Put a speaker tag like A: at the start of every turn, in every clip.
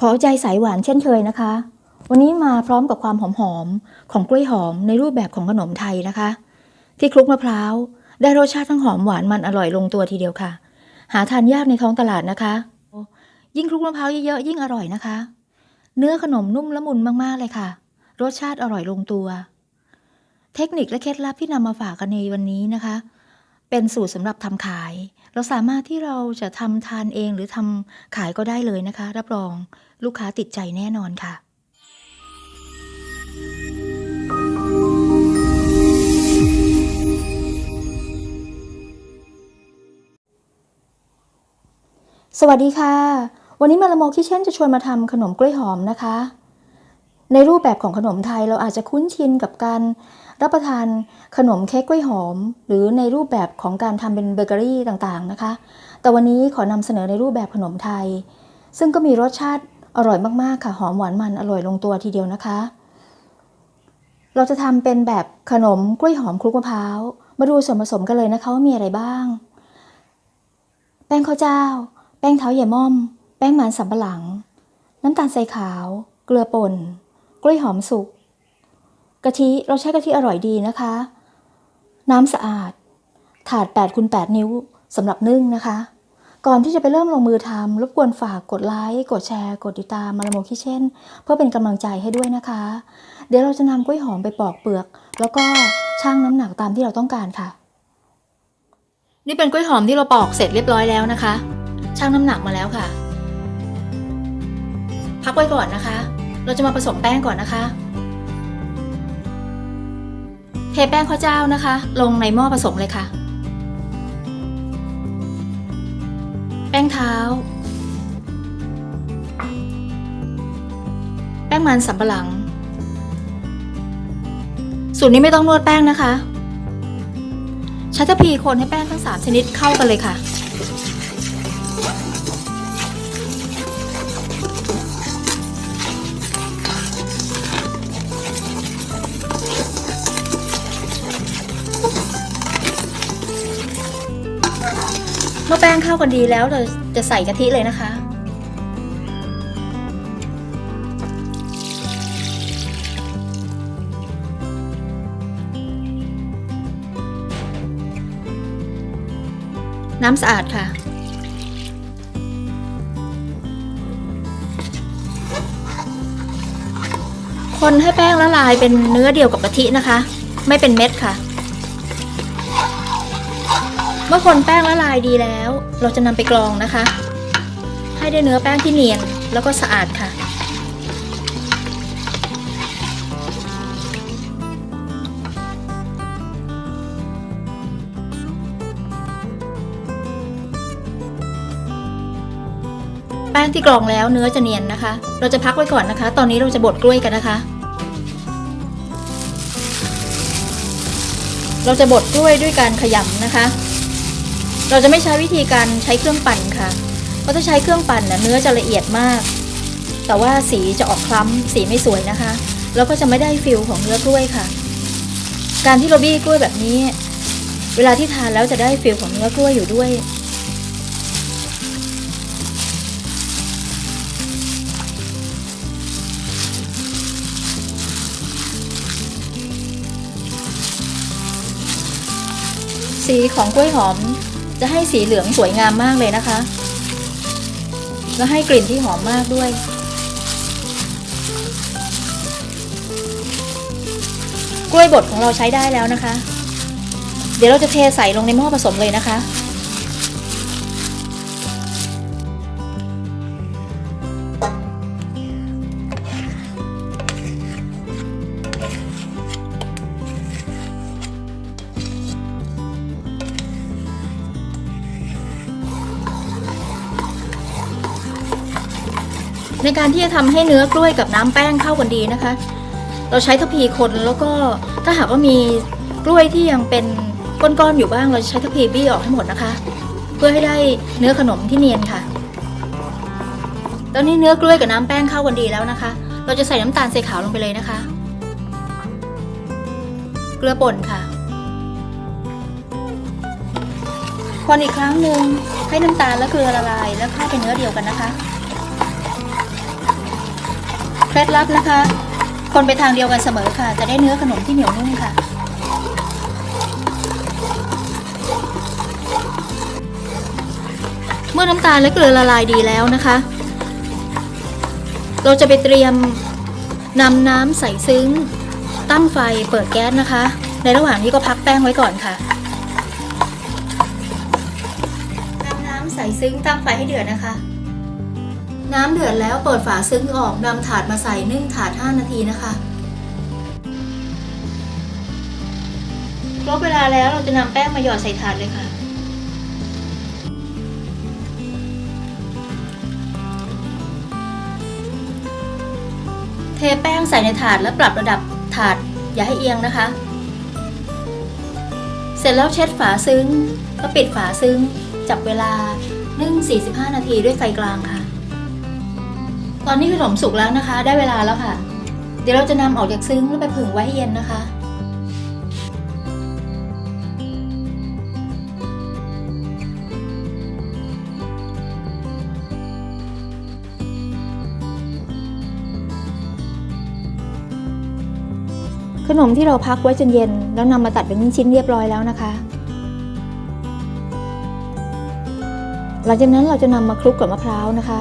A: ขอใจสายหวานเช่นเคยนะคะ วันนี้มาพร้อมกับความหอมๆของกล้วยหอมในรูปแบบของขนมไทยนะคะ ที่คลุกมะพร้าว ได้รสชาติทั้งหอมหวานมันอร่อยลงตัวทีเดียวค่ะ หาทานยากในท้องตลาดนะคะ ยิ่งคลุกมะพร้าวเยอะๆยิ่งอร่อยนะคะ เนื้อขนมนุ่มละมุนมากๆเลยค่ะ รสชาติอร่อยลงตัว เทคนิคและเคล็ดลับที่นำมาฝากกันในวันนี้นะคะ เป็นสูตรสำหรับทำขาย เราสามารถที่เราจะทำทานเองหรือทำขายก็ได้เลยนะคะ รับรองลูกค้าติดใจแน่นอนค่ะสวัสดีค่ะ วันนี้มาละโมคิเช่นจะชวนมาทำขนมกล้วยหอมนะคะ ในรูปแบบของขนมไทยเราอาจจะคุ้นชินกับการรับประทานขนมเค้กกล้วยหอม หรือในรูปแบบของการทำเป็นเบเกอรี่ต่างๆนะคะ แต่วันนี้ขอนำเสนอในรูปแบบขนมไทย ซึ่งก็มีรสชาติอร่อยมากๆค่ะหอมหวานมันอร่อยลงตัวทีเดียวนะคะ เราจะทำเป็นแบบขนมกล้วยหอมคลุกมะพร้าวมาดูส่วนผสมกันเลยนะคะว่ามีอะไรบ้าง แป้งข้าวเจ้า แป้งเท้าใหญ่ม่อม แป้งมันสำปะหลัง น้ำตาลทรายขาว เกลือป่น ล้วยหอมสุกกะทิเราใช้กะทิอร่อยดีนะคะ น้ำสะอาด ถาด8คูณ8นิ้วสำหรับนึ่งนะคะ ก่อนที่จะไปเริ่มลงมือทำรบกวนฝากกดไลค์กดแชร์ กดติดตามมาลาโมคิเช่น เพื่อเป็นกำลังใจให้ด้วยนะคะ เดี๋ยวเราจะนำกล้วยหอมไปปอกเปลือก แล้วก็ชั่งน้ำหนักตามที่เราต้องการค่ะ นี่เป็นกล้วยหอมที่เราปอกเสร็จเรียบร้อยแล้วนะคะชั่งน้ำหนักมาแล้วค่ะ พักไว้ก่อนนะคะ เราจะมาผสมแป้งก่อนนะคะ เทแป้งข้าวเจ้านะคะ ลงในหม้อผสมเลยค่ะ แป้งเท้า แป้งมันสำปะหลัง สูตรนี้ไม่ต้องนวดแป้งนะคะ ใช้ทัพพีคนให้แป้งทั้งสามชนิดเข้ากันเลยค่ะ เมื่อแป้งเข้ากันดีแล้วเราจะใส่กะทิเลยนะคะ น้ำสะอาดค่ะ คนให้แป้งละลายเป็นเนื้อเดียวกับกะทินะคะ ไม่เป็นเม็ดค่ะ เมื่อคนแป้งละลายดีแล้ว เราจะนำไปกรองนะคะ ให้ได้เนื้อแป้งที่เนียนแล้วก็สะอาดค่ะ แป้งที่กรองแล้วเนื้อจะเนียนนะคะ เราจะพักไว้ก่อนนะคะ ตอนนี้เราจะบดกล้วยกันนะคะเราจะบดกล้วยด้วยการขยำนะคะ เราจะไม่ใช้วิธีการใช้เครื่องปั่นค่ะ เพราะถ้าใช้เครื่องปั่นนะเนื้อจะละเอียดมาก แต่ว่าสีจะออกคล้ำสีไม่สวยนะคะ แล้วก็จะไม่ได้ฟิลของเนื้อกล้วยค่ะ การที่เราบี้กล้วยแบบนี้ เวลาที่ทานแล้วจะได้ฟิลของเนื้อกล้วยอยู่ด้วยสีของกล้วยหอม จะให้สีเหลืองสวยงามมากเลยนะคะ แล้วให้กลิ่นที่หอมมากด้วย กล้วยบดของเราใช้ได้แล้วนะคะ เดี๋ยวเราจะเทใส่ลงในหม้อผสมเลยนะคะ ในการที่จะทำให้เนื้อกล้วยกับน้ำแป้งเข้ากันดีนะคะ เราใช้ทัพพีคนแล้วก็ถ้าหากว่ามีกล้วยที่ยังเป็นก้อนๆอยู่บ้างเราจะใช้ทัพพีบี้ออกให้หมดนะคะ เพื่อให้ได้เนื้อขนมที่เนียนค่ะ ตอนนี้เนื้อกล้วยกับน้ำแป้งเข้ากันดีแล้วนะคะ เราจะใส่น้ำตาลทรายขาวลงไปเลยนะคะ เกลือป่นค่ะคนอีกครั้งหนึ่งให้น้ำตาลและเกลือละลาย แล้วเข้าเป็นเนื้อเดียวกันนะคะ ล็ดลับนะคะ คนไปทางเดียวกันเสมอค่ะ จะได้เนื้อขนมที่เหนียวนุ่มค่ะ เมื่อน้ำตาลและเกลือละลายดีแล้วนะคะ เราจะไปเตรียมนำน้ำใส่ซึ้ง ตั้งไฟเปิดแก๊สนะคะ ในระหว่างนี้ก็พักแป้งไว้ก่อนค่ะนำน้ำใส่ซึ้งตั้งไฟให้เดือดนะคะ น้ำเดือดแล้วเปิดฝาซึ้งออกนำถาดมาใส่นึ่งถาด 5 นาทีนะคะครบเวลาแล้วเราจะนำแป้งมาหยอดใส่ถาดเลยค่ะ เทแป้งใส่ในถาดแล้วปรับระดับถาดอย่าให้เอียงนะคะ เสร็จแล้วเช็ดฝาซึ้งแล้วปิดฝาซึ้ง จับเวลานึ่ง45 นาทีด้วยไฟกลางค่ะ ตอนนี้ขนมสุกแล้วนะคะ ได้เวลาแล้วค่ะ เดี๋ยวเราจะนำออกจากซึ้งแล้วไปผึ่งไว้ให้เย็นนะคะ ขนมที่เราพักไว้จนเย็น แล้วนำมาตัดเป็นชิ้นเรียบร้อยแล้วนะคะ หลังจากนั้นเราจะนำมาคลุกกับมะพร้าวนะคะ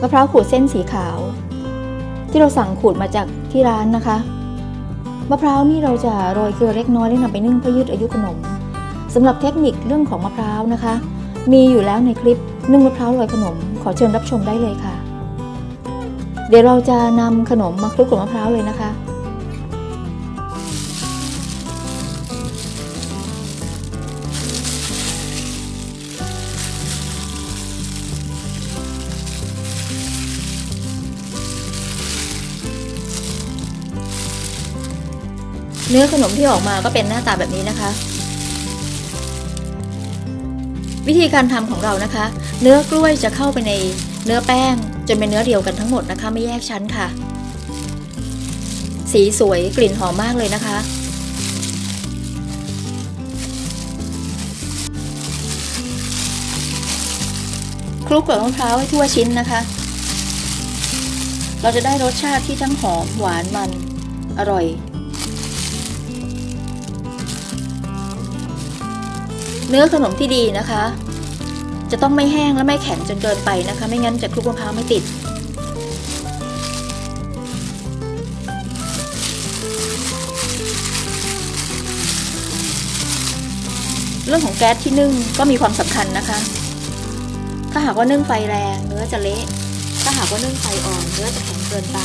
A: มะพร้าวขูดเส้นสีขาว ที่เราสั่งขูดมาจากที่ร้านนะคะมะพร้าวนี่เราจะโรยเกลือเล็กน้อยแล้วนำไปนึ่งเพื่อยืดอายุขนมสำหรับเทคนิคเรื่องของมะพร้าวนะคะ มีอยู่แล้วในคลิปนึ่งมะพร้าวโรยขนม ขอเชิญรับชมได้เลยค่ะ เดี๋ยวเราจะนำขนมมาคลุกกับมะพร้าวเลยนะคะ เนื้อขนมที่ออกมาก็เป็นหน้าตาแบบนี้นะคะ วิธีการทำของเรานะคะ เนื้อกล้วยจะเข้าไปในเนื้อแป้งจนเป็นเนื้อเดียวกันทั้งหมดนะคะ ไม่แยกชั้นค่ะ สีสวยกลิ่นหอมมากเลยนะคะ คลุกกับมะพร้าวให้ทั่วชิ้นนะคะ เราจะได้รสชาติที่ทั้งหอมหวานมันอร่อย เนื้อขนมที่ดีนะคะ จะต้องไม่แห้งและไม่แข็งจนเกินไปนะคะ ไม่งั้นจะคลุกมะพร้าวไม่ติด เรื่องของแก๊สที่นึ่งก็มีความสำคัญนะคะ ถ้าหากว่านึ่งไฟแรงเนื้อจะเละ ถ้าหากว่านึ่งไฟอ่อนเนื้อจะแข็งเกินไป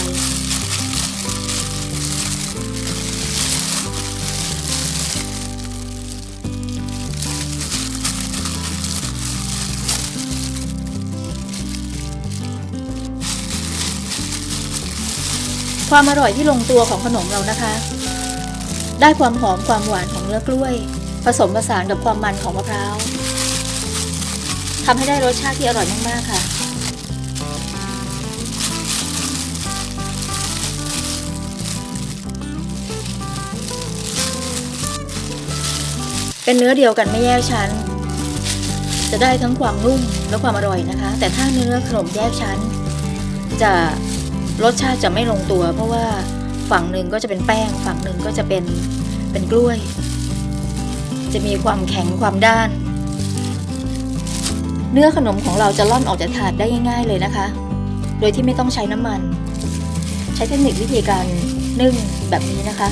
A: ความอร่อยที่ลงตัวของขนมเรานะคะ ได้ความหอมความหวานของเนื้อกล้วย ผสมผสานกับความมันของมะพร้าวทำให้ได้รสชาติที่อร่อยมากๆค่ะเป็นเนื้อเดียวกันไม่แยกชั้น จะได้ทั้งความนุ่มและความอร่อยนะคะ แต่ถ้าเนื้อขนมแยกชั้น จะ รสชาติจะไม่ลงตัว เพราะว่าฝั่งหนึ่งก็จะเป็นแป้ง ฝั่งหนึ่งก็จะเป็นเป็นกล้วย จะมีความแข็งความด้าน เนื้อขนมของเราจะล่อนออกจากถาดได้ง่ายๆเลยนะคะ โดยที่ไม่ต้องใช้น้ำมัน ใช้เทคนิควิธีการนึ่งแบบนี้นะคะ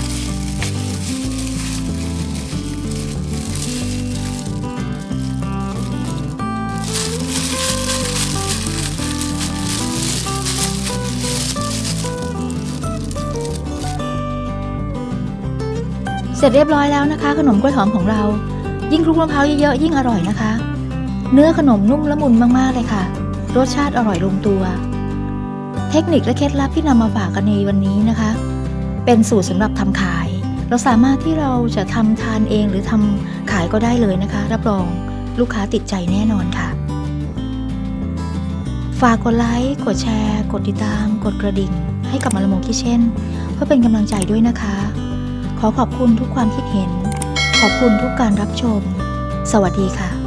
A: เสร็จเรียบร้อยแล้วนะคะ ขนมกล้วยหอมของเรา ยิ่งคลุกมะพร้าวเยอะๆยิ่งอร่อยนะคะ เนื้อขนมนุ่มละมุนมากๆเลยค่ะ รสชาติอร่อยลงตัว เทคนิคและเคล็ดลับที่นำมาฝากกันในวันนี้นะคะ เป็นสูตรสำหรับทำขาย เราสามารถที่เราจะทำทานเองหรือทำขายก็ได้เลยนะคะ รับรองลูกค้าติดใจแน่นอนค่ะ ฝากกดไลค์กดแชร์ กดติดตาม กดกระดิ่ง ให้กับมาลโมคิเช่น เพื่อเป็นกำลังใจด้วยนะคะ ขอขอบคุณทุกความคิดเห็น ขอบคุณทุกการรับชม สวัสดีค่ะ